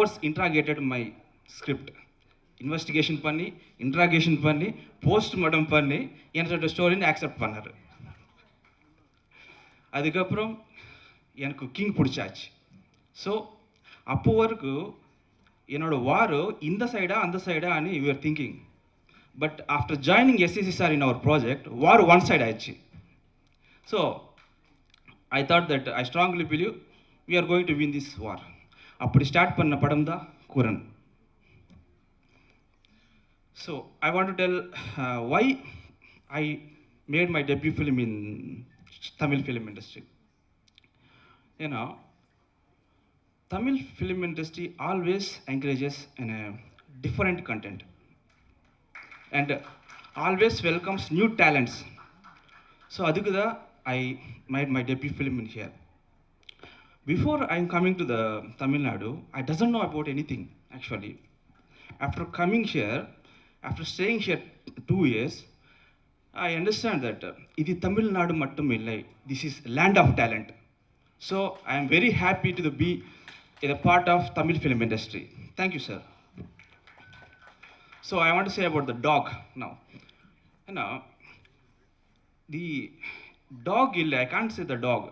Hours interrogated my script investigation பண்ணி interrogation பண்ணி postmortem பண்ணி என்னோட ஸ்டோரின்னு ஆக்செப்ட் பண்ணார் அதுக்கப்புறம் எனக்கு கிங் பிடிச்சாச்சு ஸோ அப்போ வரைக்கும் என்னோட வாரு இந்த சைடா அந்த சைடா అని you are thinking but after joining SCC sir in our project war one side ஆயிடுச்சு so I thought that I strongly believe we are going to win this war அப்படி ஸ்டார்ட் பண்ண படம் தான் Kooran so I want to tell why I made my debut film in Tamil film industry ஏன்னா Tamil film industry always encourages in a different content and always welcomes new talents. So அதுக்கு தான் I made my debut film in here. Before I'm coming to the Tamil Nadu, I doesn't know about anything actually. After coming here, after staying here two years, I understand that uh, இது தமிழ்நாடு மட்டும் இல்லை this is land of talent. So I am very happy to be a part of Tamil film industry. Thank you, sir. So I want to say about the dog now. You know, the dog, I can't say the dog.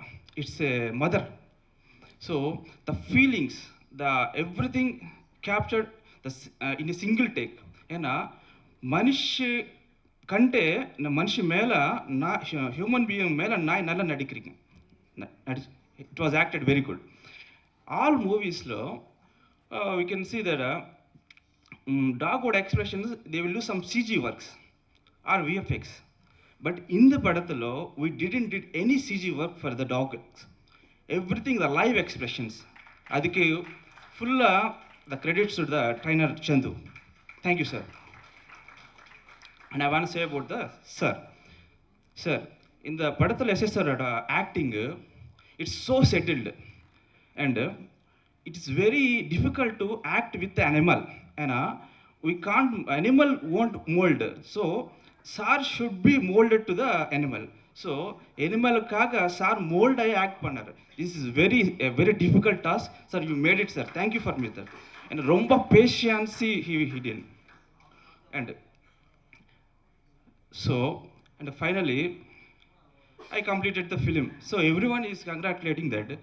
It's a mother. So the feelings, the everything captured the, s- uh, in a single take. ஏன்னா மனுஷ கண்டே இந்த மனுஷ மேலே நான் human being மேலே நாய் நல்லா நடிக்கிறீங்க. நடி it was acted very good all மூவிஸில் we can see that டாகோட expressions they will do some CG works or VFX but இந்த படத்தில் we didn't did any CG work for the dog everything the live expressions அதுக்கு ஃபுல்லாக the credits to the trainer Santhu thank you sir and I want say about the sir sir இந்த படத்தில் எஸ்எஸ்ஆரோட acting it's so settled and it is very difficult to act with animal ஏன்னா we can't animal won't mould so sir should be moulded to the animal so அனிமலுக்காக sir மோல்டாகி act பண்ணார் this is very very difficult task sir you made it sir thank you for me sir and ரொம்ப patiency he hidden and So, and finally, I completed the film. So everyone is congratulating that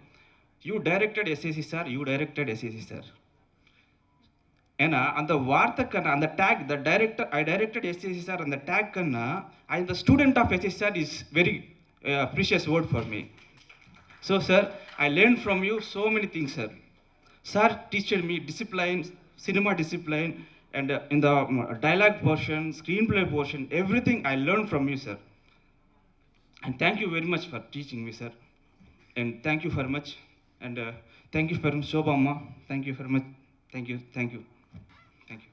you directed SAC sir, you directed SAC sir. ஏன்னா அந்த வார்த்தைக்கான அந்த take the director I directed SSC sir அந்த டேக்குன்னா I the student of SSC sir is very precious word for me so sir I learn from you so many things sir Sir teacher me discipline, cinema discipline, and uh, in the um, dialogue portion, screenplay portion, everything I learned from you, sir. And thank you very much for teaching me, sir. And thank you very much. And uh, thank you for Shobama. Thank you very much. Thank you. Thank you. Thank you.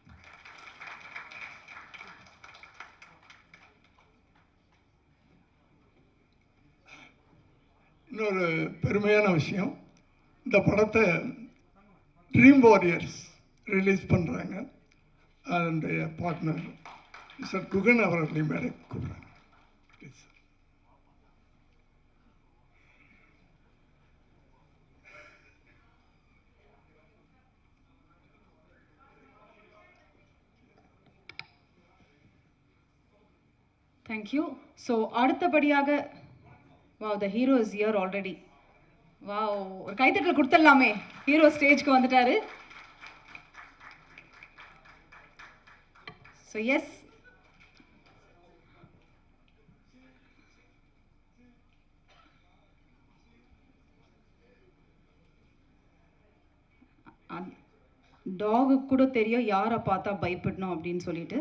இன்னொரு பெருமையான விஷயம். இந்த படத்தை dream warriors release பண்ணுறாங்க அதனுடைய partner mister Guhan அவர்களையும் மேலே கூப்பிட்றாங்க. ப்ளீஸ் தேங்க்யூ ஸோ அடுத்தபடியாக wow the hero is here already wow ஒரு கைத்தட்டல் கொடுத்துடலாமே. ஹீரோ ஸ்டேஜ்க்கு வந்துட்டாரு. ஸோ எஸ் டாகு கூட தெரியும் யாரை பார்த்தா பயப்படணும் அப்படின்னு சொல்லிட்டு.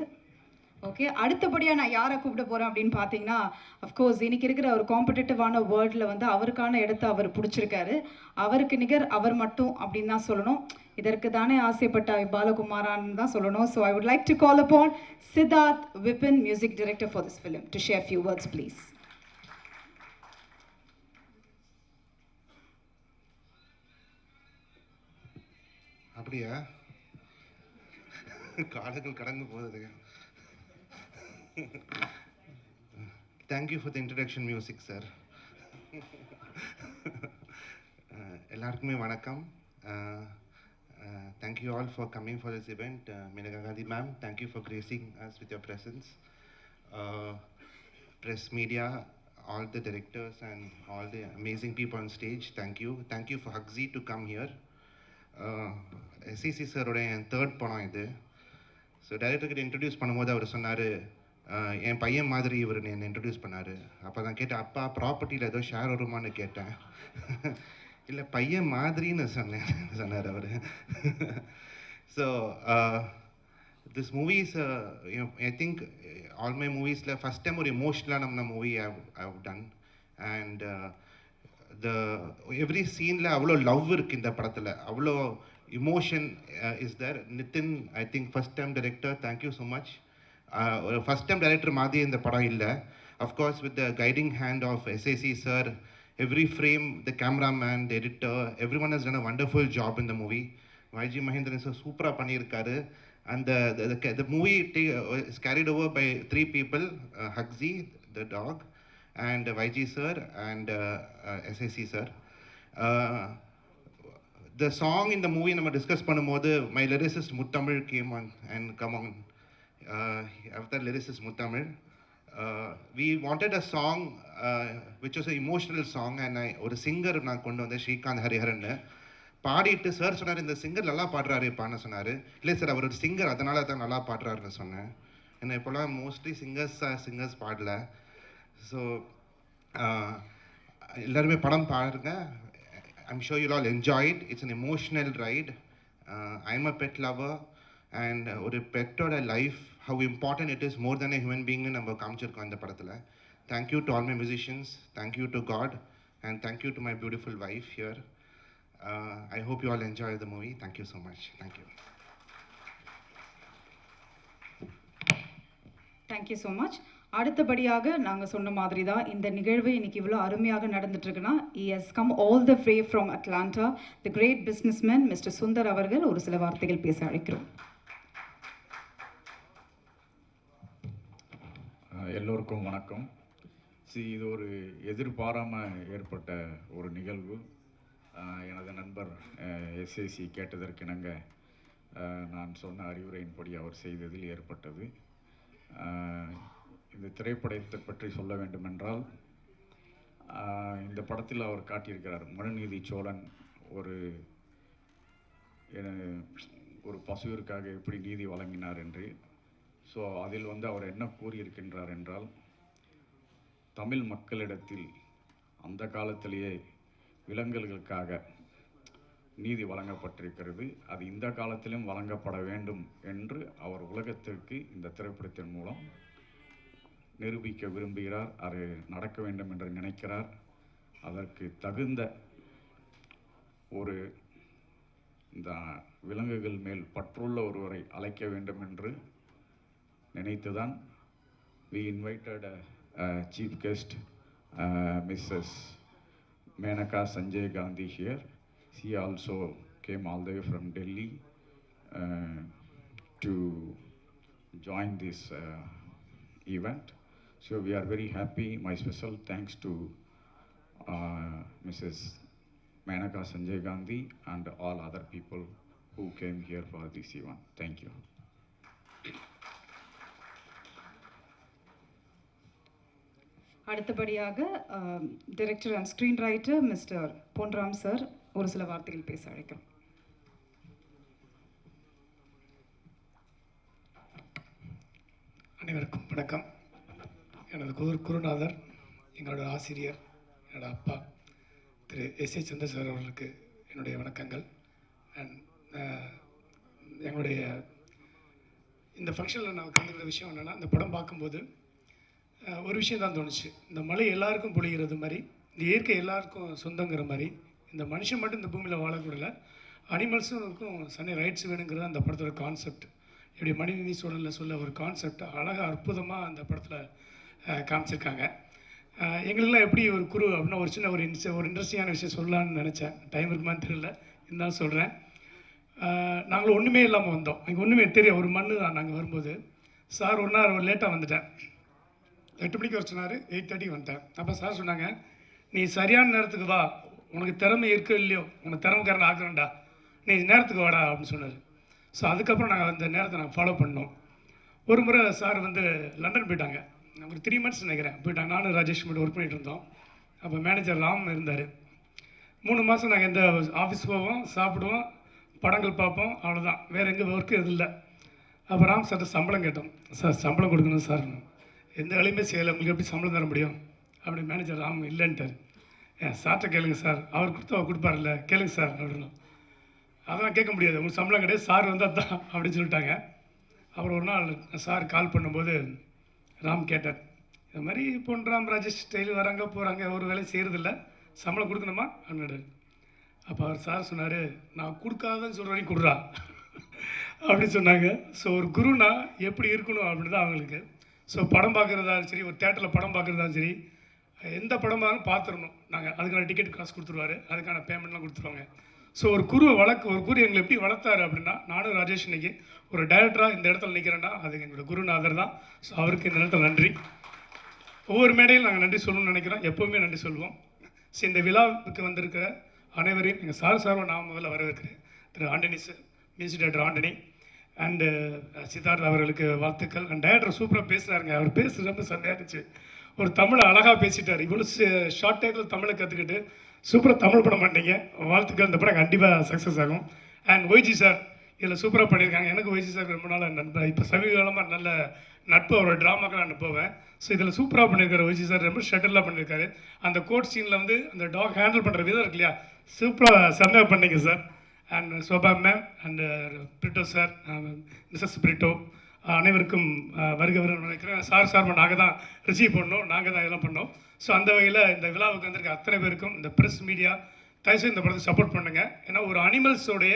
ஓகே அடுத்தபடியாக நான் யாரை கூப்பிட போகிறேன் அப்படின்னு பார்த்தீங்கன்னா அஃப்கோர்ஸ் இன்னைக்கு இருக்கிற ஒரு காம்படிட்டிவான வேர்ல்டில் வந்து அவருக்கான இடத்த அவர் பிடிச்சிருக்காரு. அவருக்கு நிகர் அவர் மட்டும் அப்படின்னு தான் சொல்லணும். இதற்கு தானே ஆசைப்பட்ட பாலகுமாரான்னு தான் சொல்லணும். So I would like to call upon Siddharth Vipin music director for this film to share few words please அப்படியா? காலங்கள் கடந்து போகுதுங்க thank you for the introduction music sir எல்லாருக்குமே வணக்கம் thank you all for coming for this event Maneka Gandhi ma'am thank you for gracing us with your presence press media all the directors and all the amazing people on stage thank you thank you for Hugsy to come here SEC சாரோட என் third படம் இது so டைரக்டர்கிட்ட introduce பண்ணும்போது அவர் சொன்னார் என் பையன் மாதிரி இவர் என்னை இன்ட்ரடியூஸ் பண்ணார். அப்போ தான் கேட்டேன் அப்பா ப்ராப்பர்ட்டியில் ஏதோ ஷேர் வருமான்னு கேட்டேன். இல்லை பையன் மாதிரின்னு சொன்னேன் சொன்னார் அவர். So this movies I think all my மூவிஸில் first time ஒரு எமோஷ்னலான நம்ம movie how done and the every சீனில் அவ்வளோ லவ் இருக்குது இந்த படத்தில். அவ்வளோ emotion is there Nitin I think first time director thank you so much first time director மாதிரி இந்த படம் இல்லை of course with the guiding hand of SAC sir every frame the cameraman the editor everyone has done a wonderful job இந்த movie YG Mahendran sir சூப்பராக பண்ணியிருக்காரு. அந்த the movie day is carried over by three people Hugsy the dog and YG sir and dog, sir the song இந்த movie நம்ம discuss பண்ணும்போது my lyricist Muthamizh came on and come on Avatar lyricist Muthamizh we wanted a song which was a emotional song and ஒரு singer நான் கொண்டு வந்தேன் ஸ்ரீகாந்த் ஹரிஹரன்னு. பாடிட்டு sir சொன்னார் இந்த சிங்கர் நல்லா பாடுறாரு பாட சொன்னார். இல்லை சார் அவர் ஒரு சிங்கர் அதனால தான் நல்லா பாடுறாருன்னு சொன்னேன். ஏன்னா இப்போலாம் மோஸ்ட்லி சிங்கர்ஸ் சிங்கர்ஸ் பாடல. ஸோ uh, எல்லாருமே படம் பாருங்க. I'm sure you all enjoyed it's an emotional right I am a pet lover and ஒரு பெட்டோட life how important it is more than a human பீங்னு நம்ம காமிச்சிருக்கோம் இந்த படத்தில். Thank you to all my musicians thank you to God and thank you to my beautiful wife here I hope you all enjoy the movie thank you so much thank you thank you so much அடுத்தபடியாக நாங்கள் சொன்ன மாதிரி தான் இந்த நிகழ்வு இன்னைக்கு இவ்வளோ அருமையாக நடந்துட்டுருக்குன்னா இருக்குன்னா come all the Fray from Atlanta the great businessman mister Sundar அவர்கள் ஒரு சில வார்த்தைகள் பேச அழைக்கிறோம். எல்லோருக்கும் வணக்கம். சி இது ஒரு எதிர்பாராமல் ஏற்பட்ட ஒரு நிகழ்வு. எனது நண்பர் எஸ்ஏசி கேட்டதற்கிணங்க நான் சொன்ன அறிவுரையின்படி அவர் செய்ததில் ஏற்பட்டது. இந்த திரைப்படத்தை பற்றி சொல்ல வேண்டுமென்றால் இந்த படத்தில் அவர் காட்டியிருக்கிறார் மனுநீதி சோழன் ஒரு ஒரு பசுவிற்காக எப்படி நீதி வழங்கினார் என்று. ஸோ அதில் வந்து அவர் என்ன கூறியிருக்கின்றார் என்றால் தமிழ் மக்களிடத்தில் அந்த காலத்திலேயே விலங்குகளுக்காக நீதி வழங்கப்பட்டிருக்கிறது. அது இந்த காலத்திலும் வழங்கப்பட வேண்டும் என்று அவர் உலகத்திற்கு இந்த திரைப்படத்தின் மூலம் நிரூபிக்க விரும்புகிறார். அது நடக்க வேண்டும் என்று நினைக்கிறார். அதற்கு தகுந்த ஒரு இந்த விலங்குகள் மேல் பற்றுள்ள ஒருவரை அழைக்க வேண்டும் என்று நினைத்துதான் we invited a, a chief guest uh, mrs menaka sanjay gandhi here she also came all the way from delhi uh, to join this uh, event so we are very happy my special thanks to uh, mrs menaka sanjay gandhi and all other people who came here for this event thank you அடுத்தபடியாக director and screen writer mister Ponram sir ஒரு சில வார்த்தைகள் பேச அழைக்கிறோம். அனைவருக்கும் வணக்கம். எனது குரு குருநாதர் எங்களோட ஆசிரியர் என்னோட அப்பா திரு எஸ் ஏ சந்திர அவர்களுக்கு என்னுடைய வணக்கங்கள். அண்ட் எங்களுடைய இந்த ஃபங்க்ஷனில் நான் கலந்துக்கிற விஷயம் என்னென்னா இந்த படம் பார்க்கும்போது ஒரு விஷயம் தான் தோணுச்சு. இந்த மலை எல்லாருக்கும் பொழிகிறது மாதிரி இந்த இயற்கை எல்லாருக்கும் சொந்தங்கிற மாதிரி இந்த மனுஷன் மட்டும் இந்த பூமியில் வாழக்கூடல அனிமல்ஸுக்கும் சனி ரைட்ஸ் வேணுங்கிறது அந்த படத்தோட கான்செப்ட் இப்படி மனிதனி சூழலில் சொல்ல ஒரு கான்செப்ட் அழகாக அற்புதமாக அந்த படத்தில் காமிச்சிருக்காங்க. எங்களுக்கெல்லாம் எப்படி ஒரு குரு அப்படின்னா ஒரு சின்ன ஒரு இன்ஸ் ஒரு இன்ட்ரெஸ்டிங்கான விஷயம் சொல்லலான்னு நினச்சேன். டைம் இருக்குமான்னு தெரியல. இருந்தாலும் சொல்கிறேன் நாங்கள் ஒன்றுமே இல்லாமல் வந்தோம். எங்கள் ஒன்றுமே தெரியும் ஒரு மண்ணு தான். நாங்கள் வரும்போது சார் ஒன்றா லேட்டாக வந்துட்டேன். எட்டு மணிக்கு வர சொன்னார். எயிட் தேர்ட்டிக்கு வந்துட்டேன். அப்போ சார் சொன்னாங்க நீ சரியான நேரத்துக்கு வா. உனக்கு திறமை இருக்கோ இல்லையோ உனக்கு திறமைக்காரன் ஆக்குறேன்டா. நீ நேரத்துக்கு வாடா அப்படின்னு சொன்னார். ஸோ அதுக்கப்புறம் நாங்கள் அந்த நேரத்தை நாங்கள் ஃபாலோ பண்ணோம். ஒரு முறை சார் வந்து லண்டன் போயிட்டாங்க. ஒரு த்ரீ மந்த்ஸ் நினைக்கிறேன். போயிட்டாங்க. நானும் ராஜேஷ் மட்டும் ஒர்க் பண்ணிகிட்டு இருந்தோம். அப்போ மேனேஜர் ராம் இருந்தார். மூணு மாதம் நாங்கள் எந்த ஆஃபீஸ் போவோம் சாப்பிடுவோம் படங்கள் பார்ப்போம் அவ்வளோதான் வேறு எங்கே ஒர்க்கு எதுவும் இல்லை. அப்போ ராம் சார்ட்ட சம்பளம் கேட்டோம். சார் சம்பளம் கொடுக்கணும் சார் எந்த வேலையுமே செய்யலை. உங்களுக்கு எப்படி சம்பளம் தர முடியும்? அப்படி மேனேஜர் ராம் இல்லைன்ட்டார். ஏன் சார்கிட்ட கேளுங்க சார். அவர் கொடுத்தா அவர் கொடுப்பார்ல கேளுங்க சார் அப்படின்னா அதெல்லாம் கேட்க முடியாது. உங்களுக்கு சம்பளம் கிடையாது. சார் வந்தால் தான் அப்படின்னு சொல்லிட்டாங்க. அப்புறம் ஒரு நாள் சார் கால் பண்ணும்போது ராம் கேட்டார். இது மாதிரி பொன் ராம் ராஜேஷ் டெய்லி வராங்க போகிறாங்க ஒரு வேலையும் செய்கிறதில்ல சம்பளம் கொடுக்கணுமா? அப்படின்னாரு. அப்போ அவர் சார் சொன்னார் நான் கொடுக்காதன்னு சொல்கிற வரைக்கும் கொடுறா. அப்படின்னு சொன்னாங்க. ஸோ ஒரு குருனா எப்படி இருக்கணும் அப்படின்னு தான் அவங்களுக்கு ஸோ படம் பார்க்குறதாலும் சரி ஒரு தேட்டரில் படம் பார்க்குறதாலும் சரி எந்த படமாலும் பார்த்துடணும். நாங்கள் அதுக்கான டிக்கெட் காசு கொடுத்துருவாரு. அதுக்கான பேமெண்ட்லாம் கொடுத்துருவாங்க. ஸோ ஒரு குரு வளர்க்க ஒரு குரு எங்களை எப்படி வளர்த்தாரு அப்படின்னா நானும் ராஜேஷ் இன்னைக்கு ஒரு டைரக்டராக இந்த இடத்துல நிற்கிறேன்னா அது எங்களோட குருநாதர் தான். ஸோ அவருக்கு இந்த இடத்துல நன்றி. ஒவ்வொரு மேடையில் நாங்கள் நன்றி சொல்லணும்னு நினைக்கிறோம். எப்போவுமே நன்றி சொல்லுவோம். ஸோ இந்த விழாவுக்கு வந்திருக்கிற அனைவரையும் எங்கள் சார் சார்வை நான் முதல்ல வரவேற்கிறேன். Thiru Antony sir music director Antony. And uh, Siddharth அவர்களுக்கு வாழ்த்துக்கள். அண்ட் டேரக்டர் சூப்பராக பேசுகிறாருங்க அவர் பேசுகிறது ரொம்ப செம்மையா இருந்துச்சு. ஒரு தமிழை அழகாக பேசிட்டார். இவ்வளோ ஷார்ட் டைத்தில் தமிழை கற்றுக்கிட்டு சூப்பராக தமிழ் படம் பண்ணீங்க. வாழ்த்துக்கள். இந்த படம் கண்டிப்பாக சக்ஸஸ் ஆகும். அண்ட் ஒய்ஜி சார் இதில் சூப்பராக பண்ணியிருக்காங்க. எனக்கு ஒய்ஜி சார் ரொம்ப நாளாக நண்பர் இப்போ சமீபகாலமாக நல்ல நட்பு அவரோட ட்ராமாக்கெல்லாம் அனுப்புவேன் ஸோ இதில் சூப்பராக பண்ணியிருக்காரு ஒய்ஜி சார் ரொம்ப ஷட்டிலாக பண்ணியிருக்காரு. அந்த கோட் சீனில் வந்து அந்த டாக் ஹேண்டில் பண்ணுற விதம் இருக்கு இல்லையா? சூப்பராக செம்மையாக பண்ணீங்க sir and Shoba ma'am and Britto sir missus Britto அனைவருக்கும் uh, வருக வருக நினைக்கிறேன். சார் சார் நாங்கள் தான் ரிசீவ் பண்ணோம். நாங்கள் தான் இதெல்லாம் பண்ணோம். ஸோ அந்த வகையில் இந்த விழாவுக்கு வந்திருக்க அத்தனை பேருக்கும் இந்த ப்ரெஸ் மீடியா தயவுசெய்து இந்த படத்தை சப்போர்ட் பண்ணுங்கள் ஏன்னா ஒரு அனிமல்ஸோடைய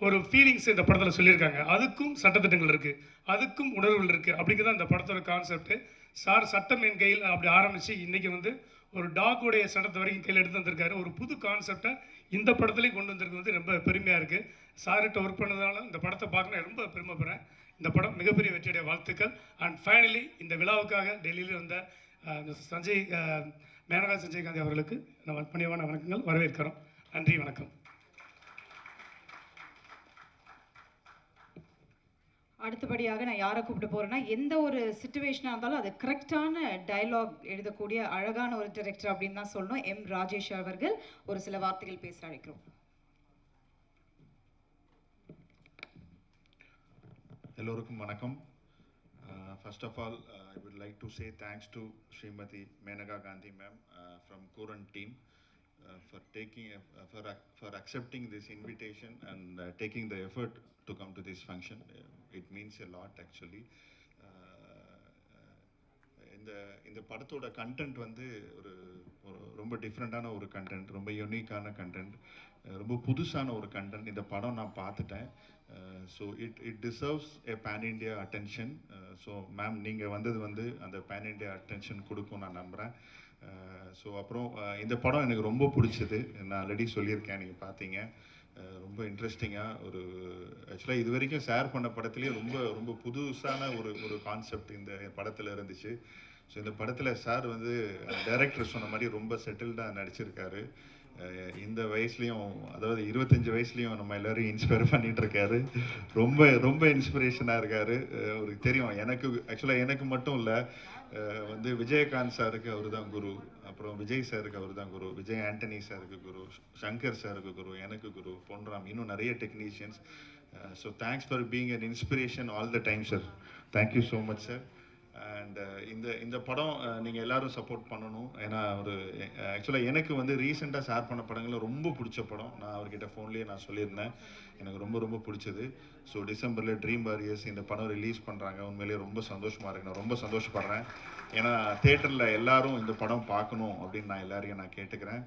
ஒரு ஃபீலிங்ஸ் இந்த படத்தில் சொல்லியிருக்காங்க. அதுக்கும் சட்டத்திட்டங்கள் இருக்குது அதுக்கும் உணர்வுகள் இருக்குது அப்படிங்கிறது இந்த படத்தோட கான்செப்ட் சார் சட்டம் என் கையில் அப்படி ஆரம்பித்து இன்றைக்கி வந்து ஒரு டாக்குடைய சட்டத்தை வரைக்கும் கையில் எடுத்து வந்திருக்காரு. ஒரு புது கான்செப்டை இந்த படத்துலேயும் கொண்டு வந்திருக்கு வந்து ரொம்ப பெருமையாக இருக்குது சார்கிட்ட ஒர்க் பண்ணதுனால இந்த படத்தை பார்க்கணும் ரொம்ப பெருமைப்படுறேன். இந்த படம் மிகப்பெரிய வெற்றியுடைய வாழ்த்துக்கள். அண்ட் ஃபைனலி இந்த விழாவுக்காக டெல்லியில் வந்த சஞ்சய் மேனகா சஞ்சய் காந்தி அவர்களுக்கு நம்ம பணிவான வணக்கங்கள் வரவேற்கிறோம். நன்றி வணக்கம். அடுத்தபடியாக நான் யாரை கூப்பிட்டு போகிறேன்னா எந்த ஒரு சுச்சுவேஷனாக இருந்தாலும் அது கரெக்டான டயலாக் எழுதக்கூடிய அழகான ஒரு டிரெக்டர் அப்படின்னு தான் சொல்லணும். எம் ராஜேஷ் அவர்கள் ஒரு சில வார்த்தைகள் பேச அழைக்கிறோம். எல்லோருக்கும் வணக்கம். First of all I would like to say thanks to Shrimati Maneka Gandhi ma'am from Kooran team for taking for for accepting this invitation and taking the effort to come to this function it means a lot actually இந்த இந்த படத்தோட content வந்து ஒரு ரொம்ப டிஃப்ரெண்ட்டான ஒரு content ரொம்ப யூனிக்கான கண்டென்ட் ரொம்ப புதுசான ஒரு கண்டென்ட் இந்த படம் நான் பார்த்துட்டேன். So it it deserves a pan India attention so ma'am நீங்கள் வந்தது வந்து அந்த பேன் இண்டியா அட்டென்ஷன் கொடுக்கும் நான் நம்புகிறேன் ஸோ அப்புறம் இந்த படம் எனக்கு ரொம்ப பிடிச்சது. நான் ஆல்ரெடி சொல்லியிருக்கேன் நீங்கள் பார்த்தீங்க. ரொம்ப இன்ட்ரெஸ்டிங்காக ஒரு ஆக்சுவலாக இது வரைக்கும் ஷேர் பண்ண படத்துலேயே ரொம்ப ரொம்ப புதுசான ஒரு ஒரு கான்செப்ட் இந்த படத்தில் இருந்துச்சு. ஸோ இந்த படத்தில் சார் வந்து டைரக்டர் சொன்ன மாதிரி ரொம்ப செட்டில்டாக நடிச்சிருக்காரு. இந்த வயசுலையும் அதாவது இருபத்தஞ்சி வயசுலையும் நம்ம எல்லோரும் இன்ஸ்பயர் பண்ணிட்டு இருக்காரு ரொம்ப ரொம்ப இன்ஸ்பிரேஷனாக இருக்காரு. ஒரு அவருக்கு தெரியும். எனக்கு ஆக்சுவலாக எனக்கு மட்டும் இல்லை வந்து விஜயகாந்த் சாருக்கு அவர் தான் குரு. அப்புறம் விஜய் சாருக்கு அவர் தான் குரு. விஜய் ஆண்டனி சாருக்கு குரு. சங்கர் சாருக்கு குரு. எனக்கு குரு. பொன்ராம். இன்னும் நிறைய technicians so thanks for being an inspiration all the time sir thank you so much sir and uh, இந்த இந்த படம் uh, நீங்கள் எல்லாரும் சப்போர்ட் பண்ணணும். ஏன்னா ஒரு ஆக்சுவலாக எனக்கு வந்து ரீசெண்டாக ஷேர் பண்ண படங்களில் ரொம்ப பிடிச்ச படம். நான் அவர்கிட்ட ஃபோன்லேயே நான் சொல்லியிருந்தேன். எனக்கு ரொம்ப ரொம்ப பிடிச்சது. ஸோ டிசம்பரில் ட்ரீம் வாரியர்ஸ் இந்த படம் ரிலீஸ் பண்ணுறாங்க உண்மையிலேயே ரொம்ப சந்தோஷமாக இருக்கு. நான் ரொம்ப சந்தோஷப்படுறேன். ஏன்னா தேட்டரில் எல்லாரும் இந்த படம் பார்க்கணும் அப்படின்னு நான் எல்லாரையும் நான் கேட்டுக்கிறேன்.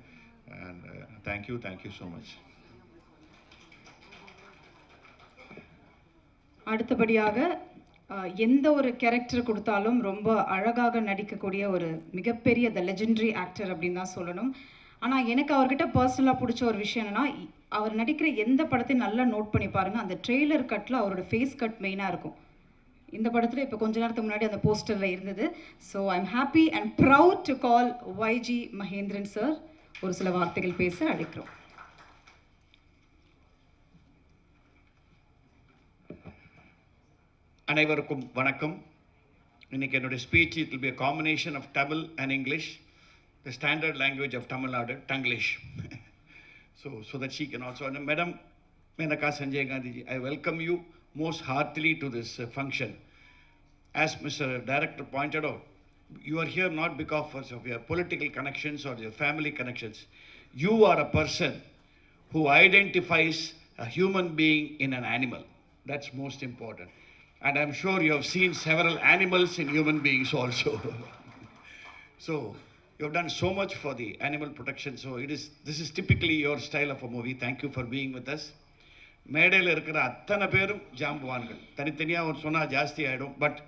And thank you thank you so much அடுத்தபடியாக எந்த ஒரு கேரக்டர் கொடுத்தாலும் ரொம்ப அழகாக நடிக்கக்கூடிய ஒரு மிகப்பெரிய த லெஜெண்டரி ஆக்டர் அப்படின்னு தான் சொல்லணும். ஆனால் எனக்கு அவர்கிட்ட பர்சனலாக பிடிச்ச ஒரு விஷயம் என்னென்னா அவர் நடிக்கிற எந்த படத்தையும் நல்லா நோட் பண்ணி பாருங்கள் அந்த ட்ரெய்லர் கட்டில் அவரோட ஃபேஸ் கட் மெயினாக இருக்கும். இந்த படத்தில் இப்போ கொஞ்ச நேரத்துக்கு முன்னாடி அந்த போஸ்டரில் இருந்தது. So I'm happy and proud to call YG Mahendran sir ஒரு சில வார்த்தைகள் பேச அழைக்கிறோம். அனைவருக்கும் வணக்கம் இன்னைக்கு என்னுடைய speech it will be a combination of Tamil and English the standard language of Tamil Nadu Tanglish so so that she can also and Madam Menaka Sanjay Gandhi ji I welcome you most heartily to this uh, function as Mr. Director pointed out you are here not because of your political connections or your family connections you are a person who identifies a human being in an animal. That's most important. And I'm sure you have seen several animals in human beings also. so you have done so much for the animal protection. So it is this is typically your style of a movie. Thank you for being with us. மேடையில் இருக்கிற அத்தனை பேரும் ஜாம்புவான்கள் தனித்தனியாக அவர் சொன்னால் ஜாஸ்தி ஆகிடும் but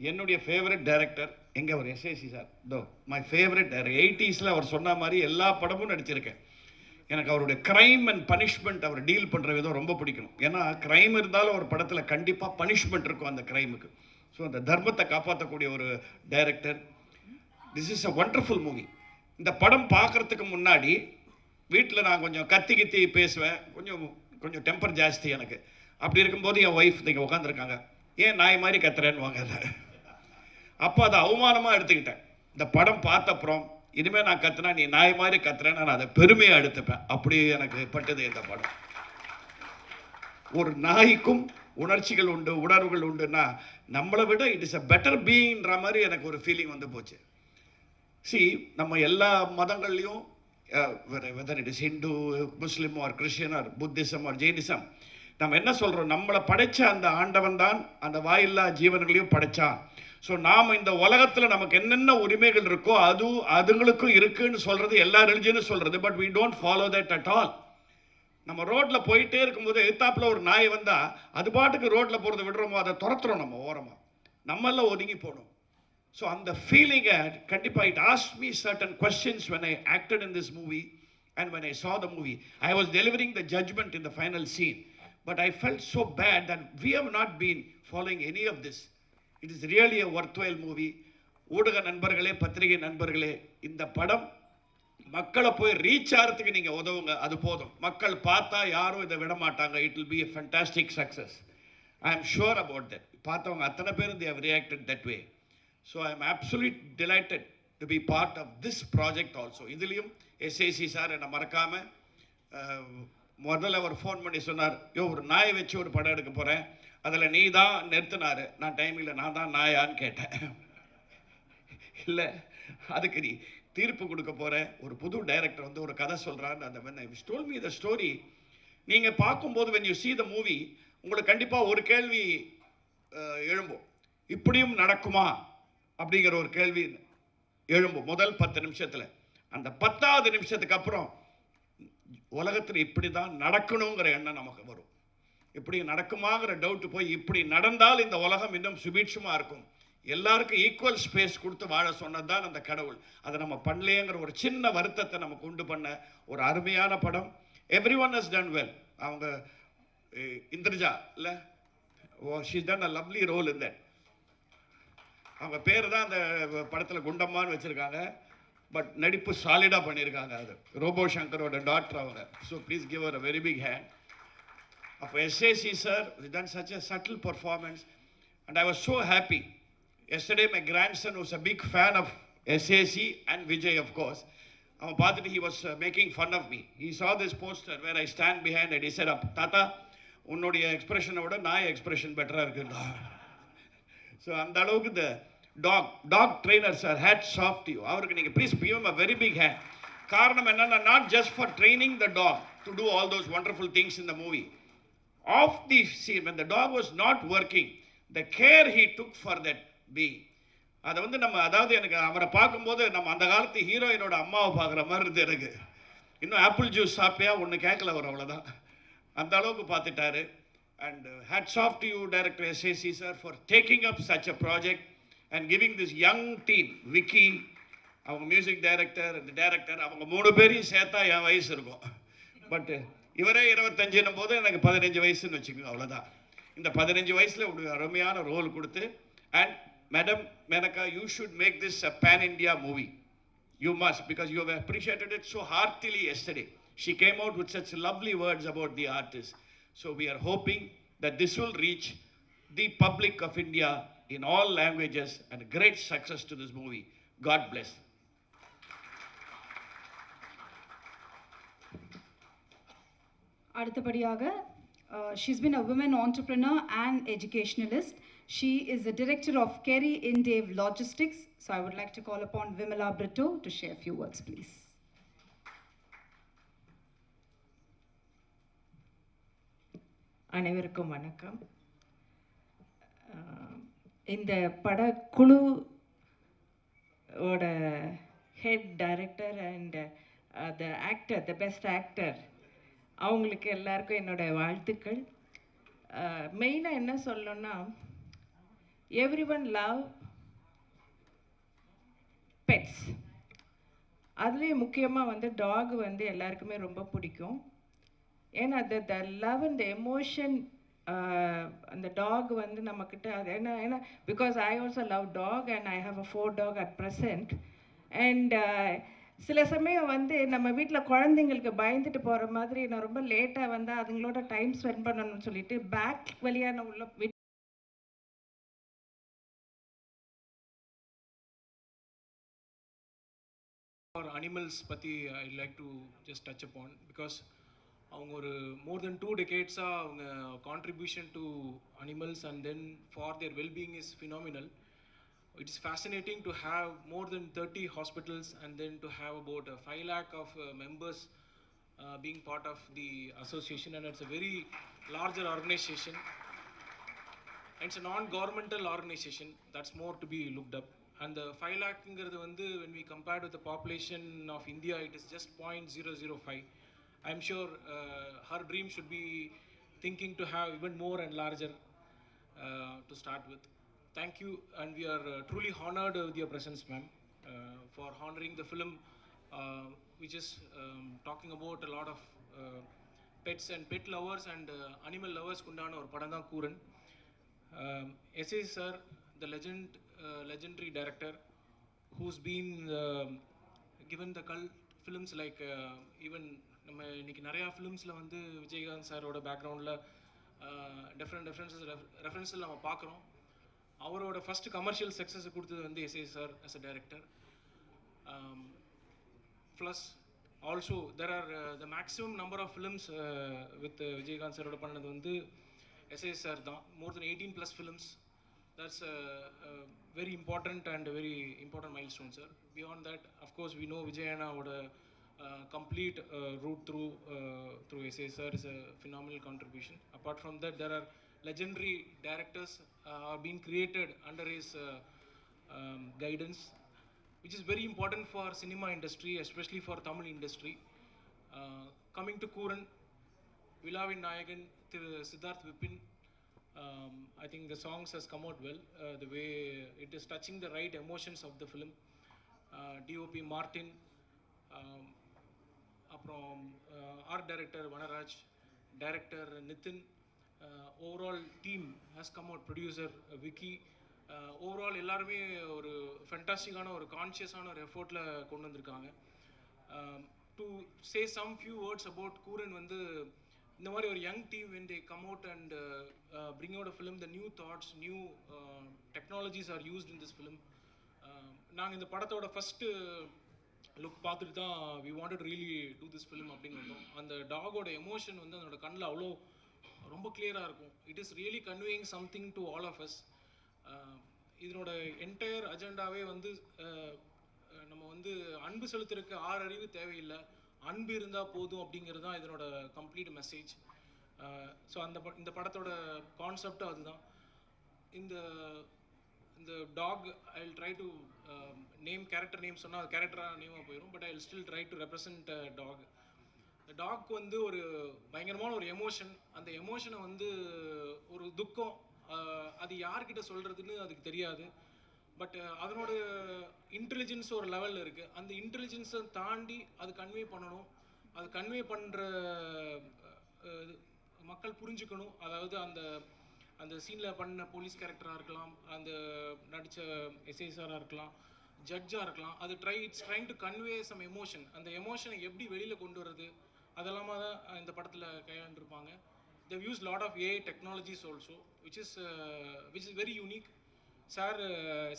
என்னுடைய favourite director எங்கே அவர் SAC sir though my favourite director எயிட்டிஸில் அவர் சொன்ன மாதிரி எல்லா படமும் நடிச்சிருக்கேன் எனக்கு அவருடைய கிரைம் அண்ட் பனிஷ்மெண்ட் அவர் டீல் பண்ணுற விதம் ரொம்ப பிடிக்கணும். ஏன்னா கிரைம் இருந்தாலும் ஒரு படத்தில் கண்டிப்பாக பனிஷ்மெண்ட் இருக்கும் அந்த கிரைமுக்கு ஸோ அந்த தர்மத்தை காப்பாற்றக்கூடிய ஒரு director this is a wonderful movie இந்த படம் பார்க்குறதுக்கு முன்னாடி வீட்டில் நான் கொஞ்சம் கத்தி கித்தி பேசுவேன். கொஞ்சம் கொஞ்சம் டெம்பர் ஜாஸ்தி எனக்கு. அப்படி இருக்கும்போது என் ஒய்ஃப் இங்கே உட்காந்துருக்காங்க ஏன் நாய் மாதிரி கத்துறேன்னு வாங்க. அப்போ அதை அவமானமாக எடுத்துக்கிட்டேன். இந்த படம் பார்த்த அப்புறம் இனிமேல் நான் கத்துனா நீ நாய் மாதிரி கத்துறேன்னு நான் அதை பெருமையாக எடுத்துப்பேன். அப்படி எனக்கு பட்டது இந்த படம் ஒரு நாய்க்கும் உணர்ச்சிகள் உண்டு உணர்வுகள் உண்டுன்னா நம்மளை விட இட் இஸ் அ பெட்டர் பீயின்ற மாதிரி எனக்கு ஒரு ஃபீலிங் வந்து போச்சு. சி நம்ம எல்லா மதங்கள்லையும் whether it is Hindu Muslim or Christian or Buddhism or Jainism நம்ம என்ன சொல்கிறோம் நம்மளை படைச்ச அந்த ஆண்டவன் தான் அந்த வாயில்லா ஜீவன்களையும் படைச்சான். ஸோ நாம் இந்த உலகத்தில் நமக்கு என்னென்ன உரிமைகள் இருக்கோ அது அதுங்களுக்கும் இருக்குன்னு சொல்கிறது எல்லா ரிலிஜனும் சொல்கிறது but we don't follow that at all நம்ம ரோட்டில் போயிட்டே இருக்கும்போது எதிர்த்தாப்புல ஒரு நாய் வந்தால் அது பாட்டுக்கு ரோட்டில் போகிறத விடுறோமோ அதை துரத்துறோம் நம்ம ஓரமாக நம்மெல்லாம் ஒதுங்கி போகணும் ஸோ அந்த ஃபீலிங்கை கண்டிப்பாக it ask me certain questions when I acted in this movie and when I saw the movie I was delivering the judgement in the final scene but I felt so bad that we have not been following any of this it is really a worthwhile movie ஊடக நண்பர்களே பத்திரிகை நண்பர்களே இந்த படம் மக்களை போய் reach ஆகிறதுக்கு நீங்கள் உதவுங்க. அது போதும். மக்கள் பார்த்தா யாரும் இதை விட மாட்டாங்க. It will be a fantastic success I am sure about that பார்த்தவங்க அத்தனை பேரும் they have reacted that way so I am absolute delighted to be part of this project also இதுலேயும் எஸ்ஏசி சார் என்னை மறக்காமல் முதல்ல அவர் ஃபோன் பண்ணி சொன்னார் யோ ஒரு நாயை வச்சு ஒரு படம் எடுக்க போகிறேன் அதில் நீ தான் நிறுத்தினாரு. நான் டைம் இல்லை நான் தான் நாயான்னு கேட்டேன். இல்லை அதுக்கு நீ தீர்ப்பு கொடுக்க போகிற ஒரு புது டைரக்டர் வந்து ஒரு கதை சொல்கிறான்னு அந்த மாதிரி டோல் மீ த ஸ்டோரி நீங்கள் பார்க்கும்போது when you see the movie உங்களுக்கு கண்டிப்பாக ஒரு கேள்வி எழும்பும். இப்படியும் நடக்குமா? அப்படிங்கிற ஒரு கேள்வி எழும்பும் முதல் பத்து நிமிஷத்தில். அந்த பத்தாவது நிமிஷத்துக்கு அப்புறம் உலகத்தில் இப்படி தான் நடக்கணுங்கிற எண்ணம் நமக்கு வரும். இப்படி நடக்குமாங்கிற டவுட் போய் இப்படி நடந்தால் இந்த உலகம் இன்னும் சுபீட்சமாக இருக்கும். எல்லாருக்கும் ஈக்குவல் ஸ்பேஸ் கொடுத்து வாழ சொன்னது தான் அந்த கடவுள். அதை நம்ம பண்ணலையேங்கிற ஒரு சின்ன வருத்தத்தை நமக்கு உண்டு பண்ண ஒரு அருமையான படம். Every one has done well அவங்க இந்திரஜா இல்லை? ஓ she done a lovely role இந்த அவங்க பேர் தான் அந்த படத்தில் குண்டம்மான்னு வச்சுருக்காங்க. பட் நடிப்பு சாலிடாக பண்ணியிருக்காங்க அது. ரோபோ சங்கரோட டாக்டர் அவங்க. So please give a very big hand of SAC sir, he done such a subtle performance, and I was so happy. Yesterday, my grandson was a big fan of SAC and Vijay, of course. அவன் he was uh, making fun of me. He saw this poster where I stand behind and he said, tata தாத்தா உன்னுடைய எக்ஸ்பிரஷனை விட நாய் expression பெட்டராக இருக்குடா so அந்த அளவுக்கு இந்த dog dog trainer sir had soft you அவருக்கு நீங்கள் ப்ளீஸ் பியூம் அ வெரி பிக் ஹேண்ட் காரணம் என்னன்னா not just for training the dog to do all those things in the movie of the scene when the dog was not working the care he took for that being அதை வந்து நம்ம அதாவது எனக்கு அவரை பார்க்கும்போது நம்ம அந்த காலத்து ஹீரோயினோட அம்மாவை பார்க்குற மாதிரி இருந்தது எனக்கு. இன்னும் ஆப்பிள் ஜூஸ் சாப்பிட்டியா? ஒன்று கேட்கல அவர் அவ்வளோதான் அந்த அளவுக்கு பார்த்துட்டாரு. And hats off to you director SAC sir for taking up such a project and giving this young team Vicky அவங்க மியூசிக் டைரக்டர் இந்த டைரக்டர் அவங்க மூணு பேரையும் சேர்த்தா என் வயசு இருக்கும். பட்டு இவரே இருபத்தஞ்சுன்னும் போது எனக்கு பதினஞ்சு வயசுன்னு வச்சுக்கோங்க அவ்வளோதான் இந்த பதினஞ்சு வயசில் ஒரு அருமையான ரோல் கொடுத்து and madam Maneka you should make this a pan India movie You must, because you have appreciated it so heartily yesterday. She came out with such lovely words about the artist. So we are hoping that this will reach the public of India in all languages and great success to this movie. God bless. அடுத்தபடியாக she's been a woman entrepreneur and educationalist. She is the director of Kerry Indave Logistics. So I would like to call upon Vimala Brito to share a few words, please. அனைவருக்கும் வணக்கம் அஹ் இந்த படக்குழு ஓட head director and the actor the best actor அவங்களுக்கு எல்லாருக்கும் என்னோட வாழ்த்துக்கள். மெயினாக என்ன சொல்லணும்னா எவ்ரி ஒன் லவ் பெட்ஸ் அதுலேயும் முக்கியமாக வந்து டாக் வந்து எல்லாருக்குமே ரொம்ப பிடிக்கும். ஏன்னா the the love and emotion அந்த டாக் வந்து நம்மக்கிட்ட அது ஏன்னா ஏன்னா because I also love dog and I have a four dog at present and சில சமயம் வந்து நம்ம வீட்டில் குழந்தைங்களுக்கு பயந்துட்டு போகிற மாதிரி நான் ரொம்ப லேட்டாக வந்தால் அதுங்களோட டைம் ஸ்பெண்ட் பண்ணணும்னு சொல்லிட்டு பேக் வழியாக நான் உள்ள விட்டு ஃபார் அனிமல்ஸ் பற்றி I like to just touch upon because அவங்க ஒரு மோர் தென் டூ டெகேட்ஸாக அவங்க contribution to animals and then for their wellbeing is phenomenal it is fascinating to have more than 30 hospitals and then to have about a 5 lakh of uh, members uh, being part of the association and it's a very larger organization it's a non-governmental organization that's more to be looked up and the 5 lakhங்கிறது வந்து when we compared with the population of India it is just 0.005 I'm sure uh, her dream should be thinking to have even more and larger uh, to start with Thank you and we are uh, truly honored with your presence ma'am uh, for honoring the film uh, which is um, talking about a lot of uh, pets and pet lovers and uh, animal lovers உண்டான ஒரு படம் தான் Kooran SA sir the legend legendary director who's been um, given the cult films like uh, even நம்ம இன்னைக்கு நிறையா ஃபிலிம்ஸில் வந்து விஜயகாந்த் சாரோட பேக்ரவுண்டில் டிஃப்ரெண்ட் ரெஃபரன்சஸ் ரெஃபரன்ஸில் நம்ம பார்க்குறோம் அவரோட ஃபர்ஸ்ட் கமர்ஷியல் சக்ஸஸ் கொடுத்தது வந்து S A sir as a director plus also there are the maximum number of films with Vijayakanth சாரோட பண்ணது வந்து எஸ்ஏ சார் தான் more then eighteen plus films that's very important and very important milestone sir beyond that of course we know விஜயனாவோட complete route through through S A sir is a phenomenal contribution apart from that there are legendary directors uh, are being created under his uh, um, guidance, which is very important for cinema industry, especially for Tamil industry. Uh, coming to Kuran, Vilavin Nayagan, Thiru Siddharth Vipin, um, I think the songs has come out well. Uh, the way it is touching the right emotions of the film. Uh, DOP Martin, um, அப்புறம் art director Vanaraj director Nithin overall team has come out producer Vicky overall எல்லாருமே ஒரு ஃபென்டாஸ்டிக்கான ஒரு கான்ஷியஸான ஒரு எஃபோர்ட்டில் கொண்டு வந்திருக்காங்க. To say some few words about Kooran வந்து இந்த மாதிரி ஒரு young team when they come out and bring out a film the new thoughts new technologies are used in this film நாங்கள் இந்த படத்தோட ஃபஸ்ட்டு லுக் uh, பார்த்துட்டு தான் we wanted really to this film அப்படின்னு வந்தோம். அந்த டாகோட எமோஷன் வந்து அதோட கண்ணில் அவ்வளோ ரொம்ப கிளியராக இருக்கும். It is really conveying something to all of us இதனோட என்டையர் அஜெண்டாவே வந்து நம்ம வந்து அன்பு செலுத்துறதுக்கு ஆறு அறிவு தேவையில்லை. அன்பு இருந்தால் போதும் அப்படிங்கிறது தான் இதனோட கம்ப்ளீட் மெசேஜ் ஸோ அந்த ப- இந்த படத்தோட கான்செப்டும் அதுதான். இந்த இந்த dog I will try to name character name சொன்னால் அது கேரக்டராக நேமாக போயிடும் but I will still try to represent dog இந்த டாக் வந்து ஒரு பயங்கரமான ஒரு எமோஷன் அந்த எமோஷனை வந்து ஒரு துக்கம் அது யார்கிட்ட சொல்கிறதுன்னு அதுக்கு தெரியாது. பட் அதனோட இன்டெலிஜென்ஸ் ஒரு லெவலில் இருக்குது அந்த இன்டெலிஜென்ஸை தாண்டி அது கன்வே பண்ணணும். அது கன்வே பண்ணுற மக்கள் புரிஞ்சுக்கணும். அதாவது அந்த அந்த சீனில் பண்ண போலீஸ் கேரக்டராக இருக்கலாம். அந்த நடித்த எஸ்ஐசாராக இருக்கலாம். ஜட்ஜாக இருக்கலாம். அது try it's trying to convey some emotion அந்த எமோஷனை எப்படி வெளியில் கொண்டு வர்றது? அதெல்லாமா தான் இந்த படத்தில் கையாண்டிருப்பாங்க. The views lot of AI technologies also which is which is very unique sir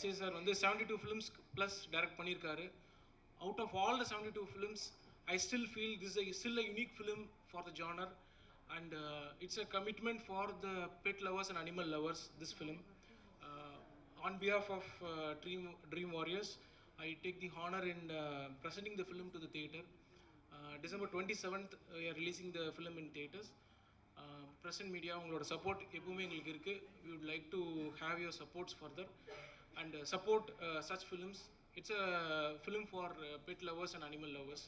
say sir வந்து seventy two films plus direct பண்ணியிருக்காரு out of all the seventy two films I still feel this still a unique film for the genre and it's a commitment for the pet lovers and animal lovers this film on behalf of Dream Dream Warriors I take the honour in in the film to the theatre the theater. Uh, December 27th, we are releasing the film in theaters. Uh, present media, உங்களோட support எப்பவுமே எங்களுக்கு இருக்கு we would like to have your supports further and uh, support uh, such films. It's a film for uh, pet lovers and animal lovers.